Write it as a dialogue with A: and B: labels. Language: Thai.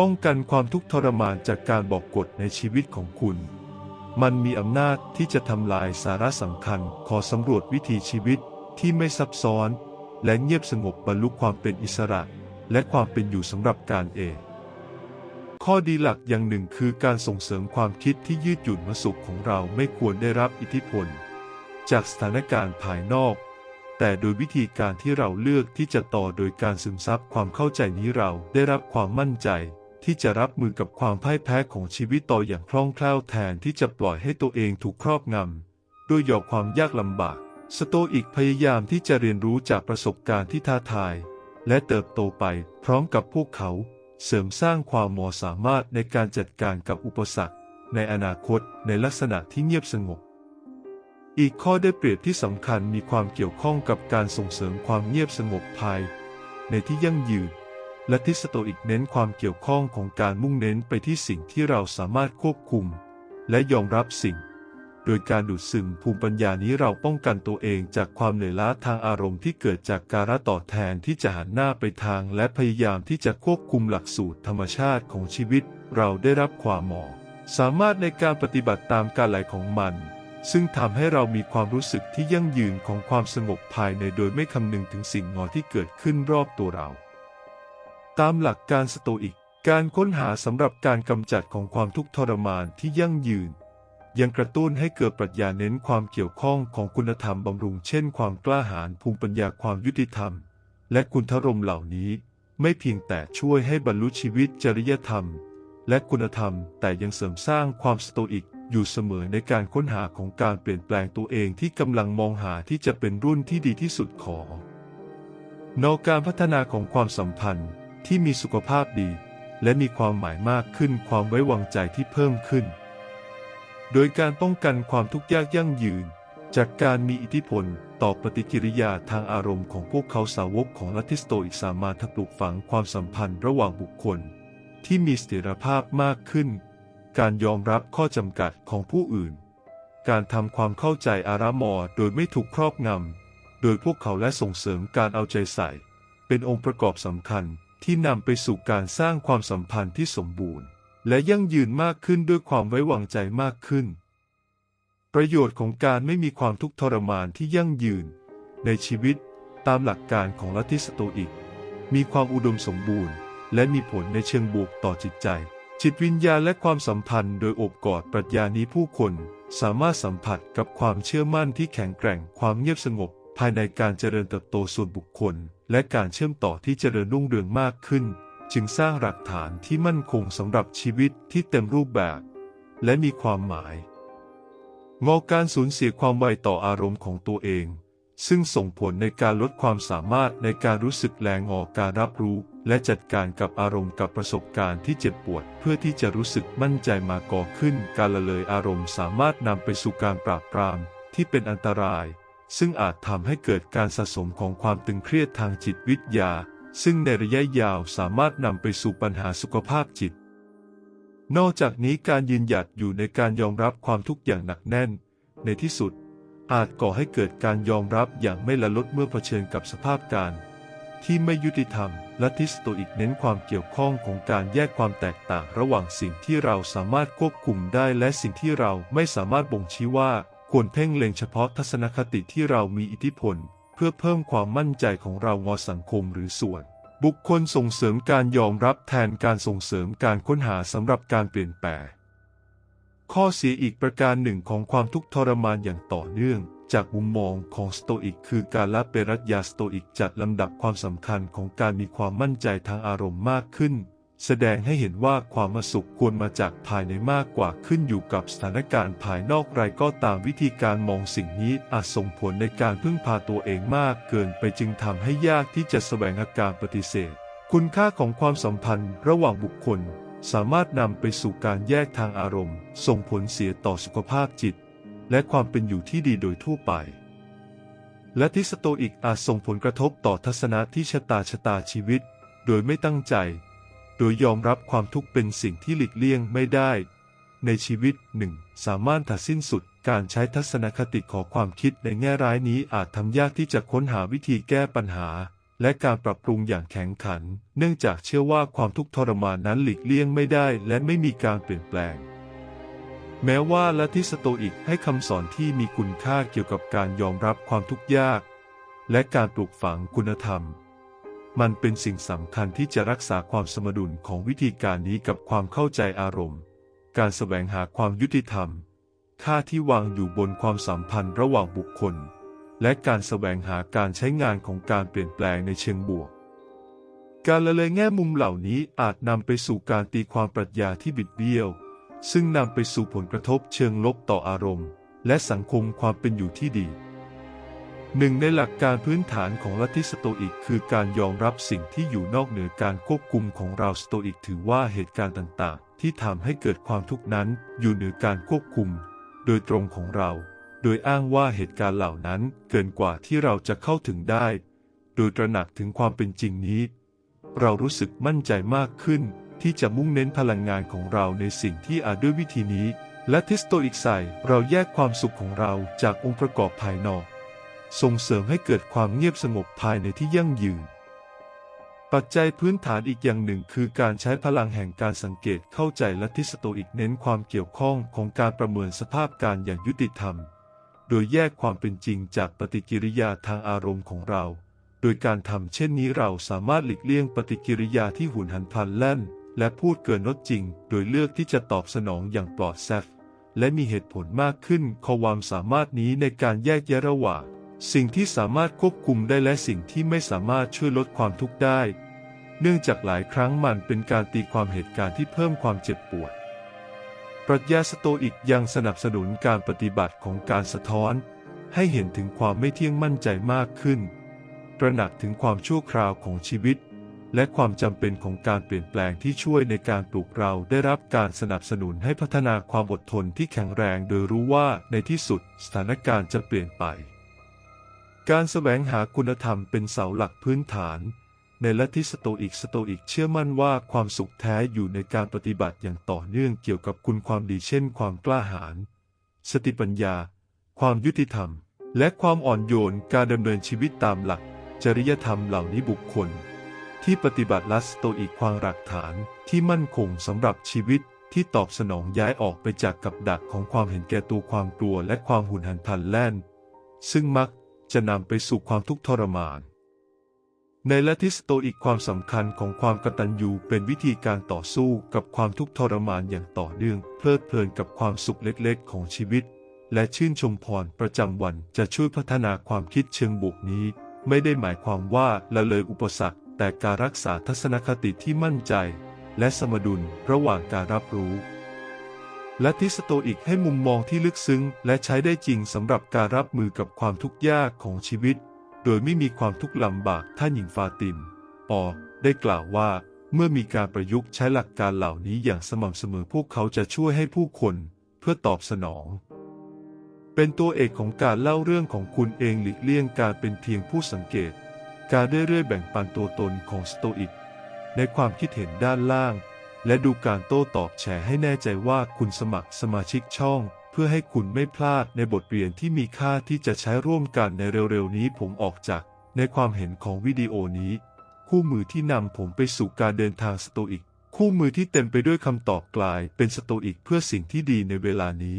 A: ป้องกันความทุกข์ทรมานจากการบอกกฎในชีวิตของคุณ มันมีอำนาจที่จะทำลายสาระสำคัญขอสำรวจวิถีชีวิตที่ไม่ซับซ้อน และเงียบสงบบรรลุความเป็นอิสระ และความเป็นอยู่สำหรับการเองข้อดีหลักอย่างหนึ่งคือการส่งเสริมความคิดที่ยืดหยุ่นมาสุขของเราไม่ควรได้รับอิทธิพล จากสถานการณ์ภายนอก แต่โดยวิธีการที่เราเลือกที่จะต่อโดยการซึมซับความเข้าใจนี้เราได้รับความมั่นใจ ที่จะรับมือกับความพ่ายแพ้ของชีวิตต่ออย่างคล่องแคล่วแทนที่จะปล่อยให้ตัวเองถูกครอบงำด้วยหยอกความยากลำบาก สโตอิกพยายามที่จะเรียนรู้จากประสบการณ์ที่ท้าทาย และเติบโตไปพร้อมกับพวกเขา เสริมสร้างความมาะสามารถในการจัดการกับอุปสรรค ในอนาคตในลักษณะที่เงียบสงบ อีกข้อได้เปรียบที่สำคัญมีความเกี่ยวข้องกับการส่งเสริมความเงียบสงบภายในที่ยั่งยืน และทิสโตอิกเน้นความเกี่ยวข้องของการมุ่งเน้นไปที่สิ่งที่เราสามารถควบคุม และยอมรับสิ่ง โดยการดูดซึมภูมิปัญญานี้เราป้องกันตัวเองจากความเหนื่อยล้าทางอารมณ์ที่เกิดจากการะต่อแทนที่จะหันหน้าไปทาง และพยายามที่จะควบคุมหลักสูตรธรรมชาติของชีวิต เราได้รับความเหมาะสามารถในการปฏิบัติตามการไหลของมันซึ่งทำให้เรามีความรู้สึกที่ยั่งยืนของความสงบภายในโดยไม่คำนึงถึงสิ่งงอที่เกิดขึ้นรอบตัวเรา ตามหลักการสโตอิก การค้นหาสำหรับการกำจัดของความทุกข์ทรมานที่ยั่งยืน ยังกระตุ้นให้เกิดปรัชญาเน้นความเกี่ยวข้องของคุณธรรมบำรุง เช่น ความกล้าหาญภูมิปัญญาความยุติธรรม และคุณธรรมเหล่านี้ ไม่เพียงแต่ช่วยให้บรรลุชีวิตจริยธรรม และคุณธรรมแต่ยังเสริมสร้างความสโตอิกอยู่เสมอในการค้นหาของการเปลี่ยนแปลงตัวเองที่กำลังมองหาที่จะเป็นรุ่นที่ดีที่สุดของนอกการพัฒนาของความสัมพันธ์ ที่มีสุขภาพดี และมีความหมายมากขึ้นความไว้วางใจที่เพิ่มขึ้น โดยการป้องกันความทุกข์ยากยั่งยืน จากการมีอิทธิพลต่อปฏิกิริยาทางอารมณ์ของพวกเขาสาวกของลัทธิสโตอิกสามารถปลูกฝังความสัมพันธ์ระหว่างบุคคล ที่มีเสถียรภาพมากขึ้น การยอมรับข้อจำกัดของผู้อื่น การทำความเข้าใจอารามอโดยไม่ถูกครอบงำโดยพวกเขาและส่งเสริมการเอาใจใส่ เป็นองค์ประกอบสำคัญ ที่นำไปสู่การสร้างความสัมพันธ์ที่สมบูรณ์ และยั่งยืนมากขึ้นด้วยความไว้วางใจมากขึ้น ประโยชน์ของการไม่มีความทุกข์ทรมานที่ยั่งยืน ในชีวิตตามหลักการของลัทธิสโตอิก มีความอุดมสมบูรณ์ และมีผลในเชิงบวกต่อจิตใจ จิตวิญญาณและความสัมพันธ์โดยอบกอดปรัชญานี้ผู้คนสามารถสัมผัสกับความเชื่อมั่นที่แข็งแกร่งความเงียบสงบ ภายในการเจริญเติบโตส่วนบุคคล และการเชื่อมต่อที่เจริญรุ่งเรืองมากขึ้น จึงสร้างหลักฐานที่มั่นคงสำหรับชีวิตที่เต็มรูปแบบ และมีความหมายงอการสูญเสียความไวต่ออารมณ์ของตัวเอง ซึ่งส่งผลในการลดความสามารถในการรู้สึกแรงออกการรับรู้ และจัดการกับอารมณ์กับประสบการณ์ที่เจ็บปวด เพื่อที่จะรู้สึกมั่นใจมาก่อขึ้น การละเลยอารมณ์สามารถนำไปสู่การปราบปรามที่เป็นอันตราย ซึ่งอาจทำให้เกิดการสะสมของความตึงเครียดทางจิตวิทยา ซึ่งในระยะยาวสามารถนำไปสู่ปัญหาสุขภาพจิต นอกจากนี้การยืนหยัดอยู่ในการยอมรับความทุกข์อย่างหนักแน่น ในที่สุด อาจก่อให้เกิดการยอมรับอย่างไม่ละลดเมื่อเผชิญกับสภาพการ ที่ไม่ยุติธรรมและทิสโตอิกเน้นความเกี่ยวข้องของการแยกความแตกต่างระหว่างสิ่งที่เราสามารถควบคุมได้และสิ่งที่เราไม่สามารถบ่งชี้ว่า ควรเพ่งเล็งเฉพาะทัศนคติที่เรามีอิทธิพล เพื่อเพิ่มความมั่นใจของเรางอสังคมหรือส่วน บุคคลส่งเสริมการยอมรับแทนการส่งเสริมการค้นหาสำหรับการเปลี่ยนแปลงข้อเสียอีกประการหนึ่งของความทุกข์ทรมานอย่างต่อเนื่อง จากมุมมองของสโตอิก คือการละเปรัชญาสโตอิกจัดลำดับความสำคัญของการมีความมั่นใจทางอารมณ์มากขึ้น แสดงให้เห็นว่าความมาสุขควรมาจากภายในมากกว่าขึ้นอยู่กับสถานการณ์ภายนอกไรก็ตามวิธีการมองสิ่งนี้อาจส่งผลในการพึ่งพาตัวเองมากเกินไปจึงทำให้ยากที่จะแสวงอาการปฏิเสธ คุณค่าของความสัมพันธ์ระหว่างบุคคล สามารถนำไปสู่การแยกทางอารมณ์ ส่งผลเสียต่อสุขภาพจิต และความเป็นอยู่ที่ดีโดยทั่วไปและทิสโตอิกอาจส่งผลกระทบต่อทัศนะที่ชะตาชะตาชีวิต โดยไม่ตั้งใจ ดยยอมรับความทุกข์เป็นสิ่งที่หลีกเลี่ยงไม่ได้ ในชีวิตหนึ่งสามารถถัดสิ้นสุดการใช้ทัศนคติของความคิดในแง่ร้ายนี้อาจทำยากที่จะค้นหาวิธีแก้ปัญหา และการปรับปรุงอย่างแข็งขัน เนื่องจากเชื่อว่าความทุกข์ทรมานนั้นหลีกเลี่ยงไม่ได้และไม่มีการเปลี่ยนแปลง แม้ว่าลัทธิสโตอิกให้คำสอนที่มีคุณค่าเกี่ยวกับการยอมรับความทุกข์ยาก และการปลูกฝังคุณธรรม มันเป็นสิ่งสำคัญที่จะรักษาความสมดุลของวิธีการนี้กับความเข้าใจอารมณ์ การแสวงหาความยุติธรรม ค่าที่วางอยู่บนความสัมพันธ์ระหว่างบุคคล และการแสวงหาการใช้งานของการเปลี่ยนแปลงในเชิงบวก การละเลยแง่มุมเหล่านี้อาจนำไปสู่การตีความปรัชญาที่บิดเบี้ยว ซึ่งนำไปสู่ผลกระทบเชิงลบต่ออารมณ์ และสังคมความเป็นอยู่ที่ดี หนึ่งในหลักการพื้นฐานของลัทธิสโตอิกคือการยอมรับสิ่งที่อยู่นอกเหนือการควบคุมของเราสโตอิกถือว่าเหตุการณ์ต่างๆ ที่ทำให้เกิดความทุกข์นั้น อยู่เหนือการควบคุม โดยตรงของเรา โดยอ้างว่าเหตุการณ์เหล่านั้นเกินกว่าที่เราจะเข้าถึงได้ โดยตระหนักถึงความเป็นจริงนี้ เรารู้สึกมั่นใจมากขึ้น ที่จะมุ่งเน้นพลังงานของเราในสิ่งที่อาจด้วยวิธีนี้ และทิสโตอิกไซเราแยกความสุขของเราจากองค์ประกอบภายนอก ส่งเสริมให้เกิดความเงียบสงบภายในที่ยั่งยืน ปัจจัยพื้นฐานอีกอย่างหนึ่งคือการใช้พลังแห่งการสังเกตเข้าใจและทิสโตอิกเน้นความเกี่ยวข้องของการประเมินสภาพการอย่างยุติธรรม โดยแยกความเป็นจริงจากปฏิกิริยาทางอารมณ์ของเรา โดยการทำเช่นนี้เราสามารถหลีกเลี่ยงปฏิกิริยาที่หุนหันพลันแล่น และพูดเกินลดจริง โดยเลือกที่จะตอบสนองอย่างปลอดแซฟและมีเหตุผลมากขึ้นความสามารถนี้ในการแยกแยะระหว่าง สิ่งที่สามารถควบคุมได้และสิ่งที่ไม่สามารถช่วยลดความทุกข์ได้ เนื่องจากหลายครั้งมันเป็นการตีความเหตุการณ์ที่เพิ่มความเจ็บปวด ปรัชญาสโตอิกยังสนับสนุนการปฏิบัติของการสะท้อน ให้เห็นถึงความไม่เที่ยงมั่นใจมากขึ้น ตระหนักถึงความชั่วคราวของชีวิต และความจำเป็นของการเปลี่ยนแปลงที่ช่วยในการปลูกเราได้รับการสนับสนุนให้พัฒนาความอดทนที่แข็งแรง โดยรู้ว่าในที่สุดสถานการณ์จะเปลี่ยนไป การแสวงหาคุณธรรมเป็นเสาหลักพื้นฐาน ในลัทธิสโตอิกสโตอิกเชื่อมั่นว่าความสุขแท้อยู่ในการปฏิบัติอย่างต่อเนื่องเกี่ยวกับคุณความดีเช่น ความกล้าหาญสติปัญญา ความยุติธรรม และความอ่อนโยนการดำเนินชีวิตตามหลัก จริยธรรมเหล่านี้บุคคล ที่ปฏิบัติลัสโตอิกความหลักฐานที่มั่นคงสำหรับชีวิตที่ตอบสนองย้ายออกไปจากกับดักของความเห็นแก่ตัวความกลัวและความหุนหันพลันแล่น ซึ่งมัก จะนำไปสู่ความทุกข์ทรมาน ในลัทธิสโตอิกความสำคัญของความกตัญญูเป็นวิธีการต่อสู้กับความทุกข์ทรมานอย่างต่อเนื่อง เพลิดเพลินกับความสุขเล็กๆ ของชีวิต และชื่นชมพรประจำวันจะช่วยพัฒนาความคิดเชิงบวกนี้ ไม่ได้หมายความว่าละเลยอุปสรรค แต่การรักษาทัศนคติที่มั่นใจ และสมดุลระหว่างการรับรู้ และทิสโตอิกให้มุมมองที่ลึกซึ้ง และใช้ได้จริงสำหรับการรับมือกับความทุกข์ยากของชีวิต โดยไม่มีความทุกข์ลำบากท่านหญิงฟาติมปอได้กล่าวว่า เมื่อมีการประยุกต์ใช้หลักการเหล่านี้อย่างสม่ำเสมอพวกเขาจะช่วยให้ผู้คน เพื่อตอบสนอง เป็นตัวเอกของการเล่าเรื่องของคุณเองหลีกเลี่ยงการเป็นเพียงผู้สังเกต การเรื่อยๆแบ่งปันตัวตนของสโตอิกในความคิดเห็นด้านล่าง และดูการโต้ตอบแชร์ให้แน่ใจว่าคุณสมัครสมาชิกช่อง เพื่อให้คุณไม่พลาดในบทเรียนที่มีค่าที่จะใช้ร่วมกันในเร็วๆนี้ผมออกจากในความเห็นของวิดีโอนี้ คู่มือที่นำผมไปสู่การเดินทางสโตอิก คู่มือที่เต็มไปด้วยคำตอบกลายเป็นสโตอิกเพื่อสิ่งที่ดีในเวลานี้